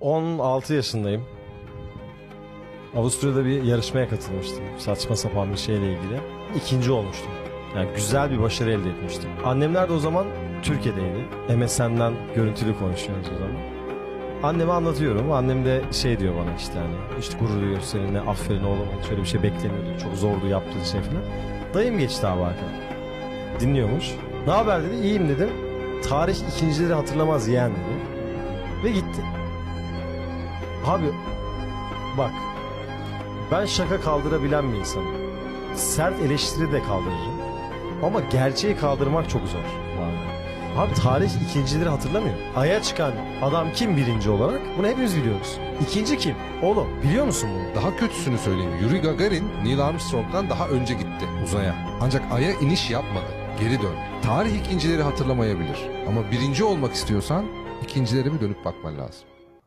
16 yaşındayım. Avusturya'da bir yarışmaya katılmıştım. Saçma sapan bir şeyle ilgili. İkinci olmuştum. Yani güzel bir başarı elde etmiştim. Annemler de o zaman Türkiye'deydi. MSN'den görüntülü konuşuyoruz o zaman. Anneme anlatıyorum. Annem de şey diyor bana işte hani işte gurur duyuyoruz seninle aferin oğlum şöyle bir şey beklemiyordu. Çok zordu yaptığı şey falan. Dayım geçti abi arkadan. Dinliyormuş. Ne haber dedi. İyiyim dedim. Tarih ikincileri hatırlamaz yeğen dedi. Ve gitti. Abi bak ben şaka kaldırabilen bir insanım. Sert eleştiri de kaldırırım. Ama gerçeği kaldırmak çok zor. Abi tarih ikincileri hatırlamıyor. Ay'a çıkan adam kim birinci olarak? Bunu hepimiz biliyoruz. İkinci kim? Oğlum biliyor musun bunu? Daha kötüsünü söyleyeyim. Yuri Gagarin Neil Armstrong'dan daha önce gitti uzaya. Ancak Ay'a iniş yapmadı. Geri döndü. Tarih ikincileri hatırlamayabilir. Ama birinci olmak istiyorsan ikincilere bir dönüp bakman lazım.